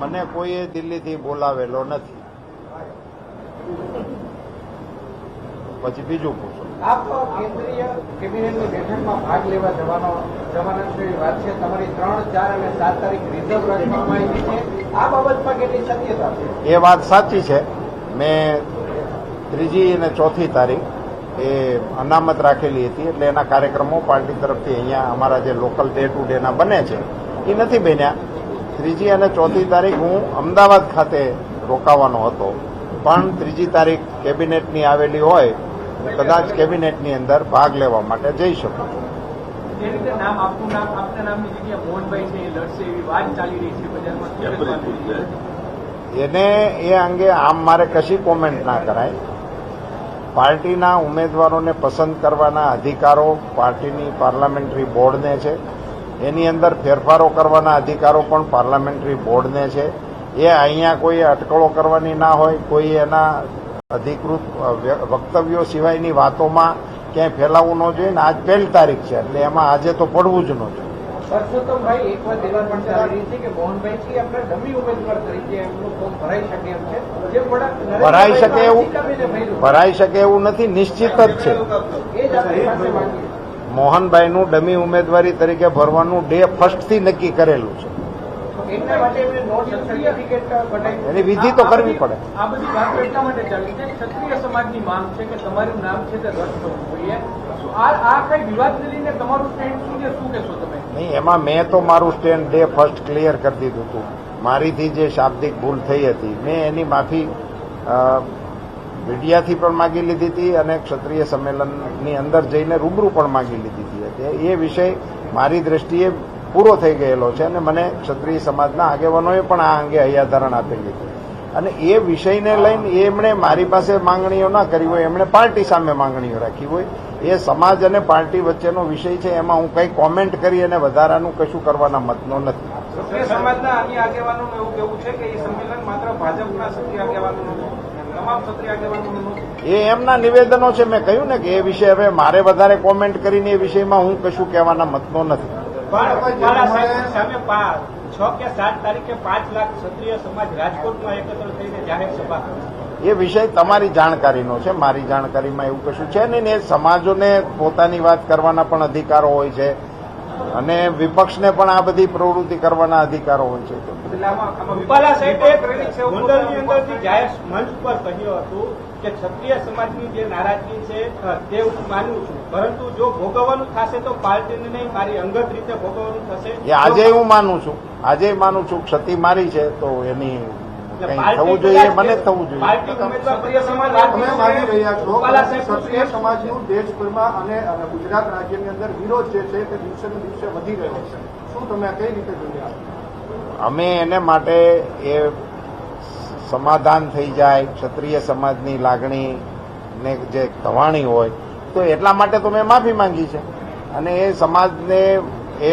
મને કોઈએ દિલ્હીથી બોલાવેલો નથી. પછી બીજું પૂછો. આપ કેન્દ્રીય કેબિનેટની બેઠકમાં ભાગ લેવા જવાનો જવાના વાત છે. તમારી ત્રણ ચાર અને સાત તારીખ રિઝર્વ રાખવામાં આવી છે. આ બાબતમાં કેટલી શક્યતા છે? એ વાત સાચી છે. મેં ત્રીજી અને ચોથી તારીખ એ અનામત રાખેલી હતી એટલે એના કાર્યક્રમો પાર્ટી તરફથી અહીંયા અમારા જે લોકલ ડે ટુ ડેના બને છે એ નથી બન્યા. ત્રીજી અને ચોથી તારીખ હું અમદાવાદ ખાતે રોકાવાનો હતો. પણ ત્રીજી તારીખ કેબિનેટની આવેલી હોય કદાચ કેબિનેટની અંદર ભાગ લેવા માટે જઈ શકું. છું જે રીતે નામ આપનું નામ આપના નામની જગ્યાએ મોહનભાઈ છે એ લડશે એવી વાત ચાલી રહી છે બજારમાં. એને એ અંગે આમ મારે કશી કોમેન્ટ ના કરાય. પાર્ટીના ઉમેદવારોને પસંદ કરવાના અધિકારો પાર્ટીની પાર્લામેન્ટરી બોર્ડને છે. એની અંદર ફેરફારો કરવાના અધિકારો પણ પાર્લામેન્ટરી બોર્ડને છે. એ અહીંયા કોઈ અટકળો કરવાની ના હોય કોઈ એના અધિકૃત વક્તવ્યો સિવાયની વાતોમાં ક્યાંય ફેલાવવું ન જોઈએ ને આજ પહેલી તારીખ છે એટલે એમાં આજે તો પડવું જ ન જોઈએ. ભરાઈ શકે એવું ભરાઈ શકે એવું નથી નિશ્ચિત જ છે. મોહનભાઈનું ડમી ઉમેદવારી તરીકે ભરવાનું ડે ફર્સ્ટથી નક્કી કરેલું છે. એની વિધિ તો કરવી પડે. આ બધી વાતો એટલા માટે ચાલી છે. ક્ષત્રિય સમાજની માંગ છે કે તમારું નામ છે તે રદ થવું જોઈએ. આ કઈ વિવાદ લઈને તમારું સ્ટેન્ડ શું છે? શું કહેશો તમે? નહીં એમાં મેં તો મારું સ્ટેન્ડ ડે ફર્સ્ટ ક્લિયર કરી દીધું હતું. મારીથી જે શાબ્દિક ભૂલ થઈ હતી મેં એની માફી મીડિયાથી પણ માગી લીધી હતી અને ક્ષત્રિય સંમેલનની અંદર જઈને રૂબરૂ પણ માગી લીધી હતી. એ વિષય મારી દ્રષ્ટિએ પૂરો થઈ ગયેલો છે અને મને ક્ષત્રિય સમાજના આગેવાનોએ પણ આ અંગે હૈયાધારણ આપેલી હતી અને એ વિષયને લઈને એમણે મારી પાસે માંગણીઓ ના કરી હોય, એમણે પાર્ટી સામે માંગણીઓ રાખી હોય. એ સમાજ અને પાર્ટી વચ્ચેનો વિષય છે, એમાં હું કંઈ કોમેન્ટ કરી અને વધારાનું કશું કરવાના મતનો નથી. સમાજના અન્ય એવું કેવું છે કે એ સંમેલન માત્ર ભાજપના ક્ષત્રિય આગેવાનોનું એ એમના નિવેદનો છે. મેં કહ્યું ને કે એ વિષય હવે મારે વધારે કોમેન્ટ કરીને એ વિષયમાં હું કશું કહેવાના મતનો નથી. છ કે સાત તારીખે પાંચ લાખ ક્ષત્રિય સમાજ રાજકોટમાં એકત્ર થઈને જાહેર સભા એ વિષય તમારી જાણકારીનો છે. મારી જાણકારીમાં એવું કશું છે નહીં ને એ સમાજોને પોતાની વાત કરવાના પણ અધિકારો હોય છે. અને વિપક્ષને પણ આ બધી પ્રવૃત્તિ કરવાના અધિકારો હોય છે. જાહેર મંચ પર કહ્યું હતું કે ક્ષત્રિય સમાજની જે નારાજગી છે તે હું માનું છું. પરંતુ જો ભોગવવાનું થશે તો પાર્ટીને નહીં મારી અંગત રીતે ભોગવવાનું થશે. આજે હું માનું છું. આજે માનું છું ક્ષતિ મારી છે તો એની થવું જોઈએ મને જ થવું જોઈએ. પાર્ટી ઉમેદવાર ક્ષત્રિય સમાજ તમે માની રહ્યા છો ક્ષત્રિય સમાજનું દેશભરમાં અને ગુજરાત રાજ્યની અંદર વિરોધ જે છે તે દિવસે ને દિવસે વધી રહ્યો છે. શું તમે કઈ રીતે જોઈએ આ? અમે એને માટે એ સમાધાન થઈ જાય ક્ષત્રિય સમાજની લાગણી ને જે કવાણી હોય તો એટલા માટે તો મેં માફી માંગી છે. અને એ સમાજને એ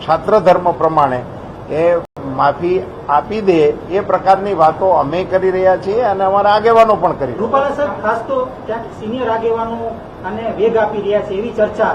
છાત્ર ધર્મ પ્રમાણે એ માફી આપી દે એ પ્રકારની વાતો અમે કરી રહ્યા છીએ અને અમારા આગેવાનો પણ કરી રૂપાલા સાહેબ, ખાસ તો ક્યાંક સિનિયર આગેવાનો અને વેગ આપી રહ્યા છે એવી ચર્ચા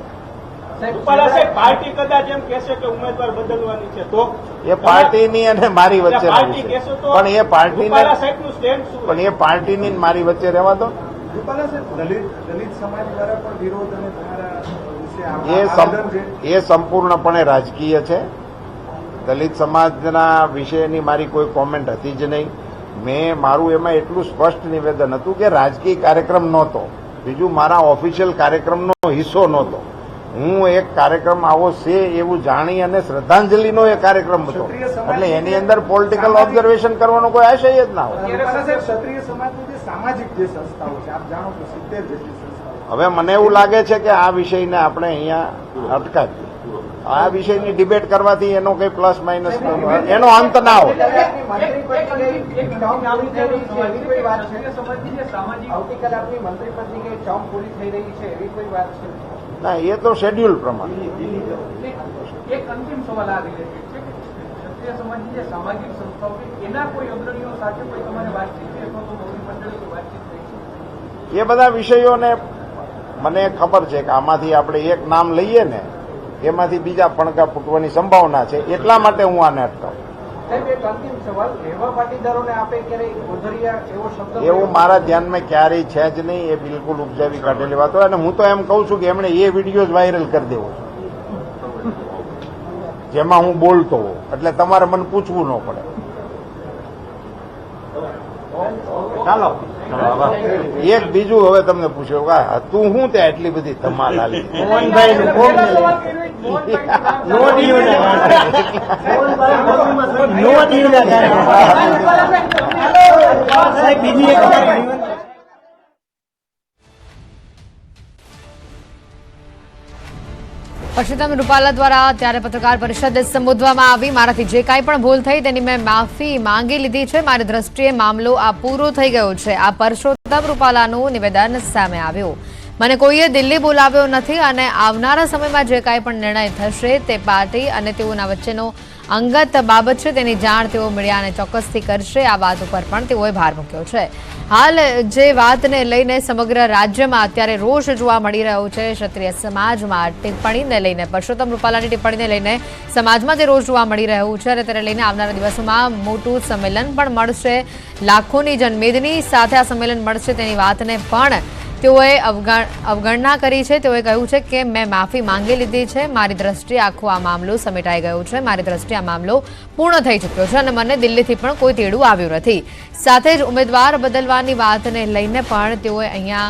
પાર્ટી કદાચ એમ કહેશે કે ઉમેદવાર બદલવાની છે તો? એ પાર્ટીની અને મારી વચ્ચે પણ એ પાર્ટીને પણ એ પાર્ટીની મારી વચ્ચે રહેવા દો. એ સંપૂર્ણપણે રાજકીય છે. દલિત સમાજના વિશેની મારી કોઈ કોમેન્ટ હતી જ નહીં. મેં મારું એમાં એટલું સ્પષ્ટ નિવેદન હતું કે રાજકીય કાર્યક્રમ નહોતો. બીજું મારા ઓફિશિયલ કાર્યક્રમનો હિસ્સો નહોતો. હું એક કાર્યક્રમ આવો છે એવું જાણી અને શ્રદ્ધાંજલિનો એ કાર્યક્રમ હતો. એટલે એની અંદર પોલિટિકલ ઓબ્ઝર્વેશન કરવાનો કોઈ આશય જ ના હોય. ક્ષત્રિય સમાજની જે સામાજિક જે સંસ્થાઓ છે આપ જાણો છો સિત્તેર જેટલી હવે મને એવું લાગે છે કે આ વિષયને આપણે અહીંયા અટકાવીએ. આ વિષયની ડિબેટ કરવાથી એનો કઈ પ્લસ માઇનસ એનો અંત ના હોય. ના એ તો શેડ્યુલ પ્રમાણે. એક અંતિમ સવાલ આ રિલેટેડ છે કે ક્ષત્રિય સમાજની જે સામાજિક સંસ્થાઓ છે એના કોઈ અગ્રણીઓ સાથે કોઈ તમારે વાતચીત છે? અથવા તો મોવડી મંડળે વાતચીત થઈ છે? એ બધા વિષયોને મને ખબર છે કે આમાંથી આપણે એક નામ લઈએ ને એમાંથી બીજા પણકા ફૂટવાની સંભાવના છે. એટલા માટે હું આને અટકાવું. એવો મારા ધ્યાનમાં ક્યારેય છે જ નહીં એ બિલકુલ ઉપજાવી કાઢેલી વાતો અને હું તો એમ કહું છું કે એમણે એ વીડિયો જ વાયરલ કરી દેવો જેમાં હું બોલતો હોઉં. એટલે તમારે મને પૂછવું ન પડે. ચાલો. એક બીજું હવે તમને પૂછ્યું કે આ તું શું ત્યાં એટલી બધી ધમાલ હાલી મોહનભાઈ બીજી રૂપાલા દ્વારા ત્યારે પત્રકાર પરિષદ સંબોધવામાં આવી. મારાથી જે કાંઈ પણ ભૂલ થઈ તેની મેં માફી માંગી લીધી છે. મારી દ્રષ્ટિએ મામલો આ પૂરો થઈ ગયો છે. આ પરસોત્તમ રૂપાલાનું નિવેદન સામે આવ્યું. મને કોઈએ દિલ્હી બોલાવ્યો નથી અને આવનારા સમયમાં જે કાંઈ પણ નિર્ણય થશે તે પાર્ટી અને તેઓના વચ્ચેનો અંગત બાબત છે, તેની જાણ તેઓ મીડિયાને ચોક્કસથી કરશે. આ વાત ઉપર પણ તેઓએ ભાર મૂક્યો છે. હાલ જે વાતને લઈને સમગ્ર રાજ્યમાં અત્યારે રોષ જોવા મળી રહ્યો છે, ક્ષત્રિય સમાજમાં ટિપ્પણીને લઈને, પરસોત્તમ રૂપાલાની ટિપ્પણીને લઈને સમાજમાં જે રોષ જોવા મળી રહ્યું છે અને તેને લઈને આવનારા દિવસોમાં મોટું સંમેલન પણ મળશે. લાખોની જનમેદની સાથે આ સંમેલન મળશે, તેની વાતને પણ તેઓએ અવગણ, અવગણના કરી છે. તેઓએ કહ્યું છે કે મેં માફી માંગી લીધી છે. મારી દ્રષ્ટિએ આખો આ મામલો સમેટાઈ ગયો છે. મારી દ્રષ્ટિએ આ મામલો પૂર્ણ થઈ ચૂક્યો છે અને મને દિલ્હીથી પણ કોઈ તેડું આવ્યું નથી. સાથે જ ઉમેદવાર બદલવાની વાતને લઈને પણ તેઓએ અહીંયા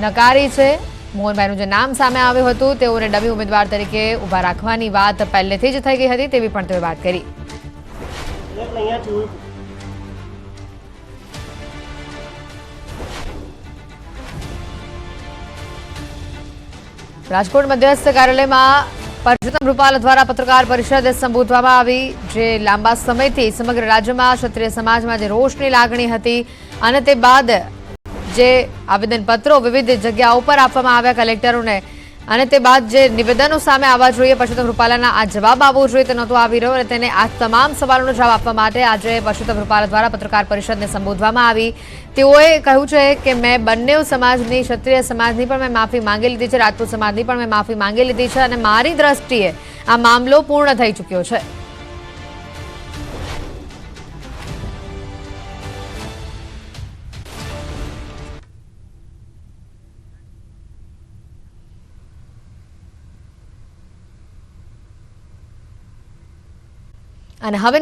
નકારી છે. મોહનભાઈનું જે નામ સામે આવ્યું હતું, તેઓને ડમી ઉમેદવાર તરીકે ઊભા રાખવાની વાત પહેલેથી જ થઈ ગઈ હતી, તેવી પણ તેઓએ વાત કરી. રાજકોટ મધ્યસ્થ કાર્યાલયમાં પરસોત્તમ રૂપાલ દ્વારા પત્રકાર પરિષદ સંબોધવામાં આવી, જે લાંબા સમયથી સમગ્ર રાજ્યમાં ક્ષત્રિય સમાજમાં જે રોષની લાગણી હતી અને તે બાદ જે આવેદનપત્રો વિવિધ જગ્યાઓ પર આપવામાં આવ્યા, કલેક્ટરોને અને તે બાદ જે નિવેદનો સામે આવવા જોઈએ, પરસોત્તમ રૂપાલાના આ જવાબ આવવો જોઈએ તે નહોતો આવી રહ્યો અને તેને આ તમામ સવાલોનો જવાબ આપવા માટે આજે પરસોત્તમ રૂપાલા દ્વારા પત્રકાર પરિષદને સંબોધવામાં આવી. તેઓએ કહ્યું છે કે મેં બંને સમાજની, ક્ષત્રિય સમાજની પણ મેં માફી માંગી લીધી છે, રાજપૂત સમાજની પણ મેં માફી માંગી લીધી છે અને મારી દ્રષ્ટિએ આ મામલો પૂર્ણ થઈ ચૂક્યો છે. અને હવે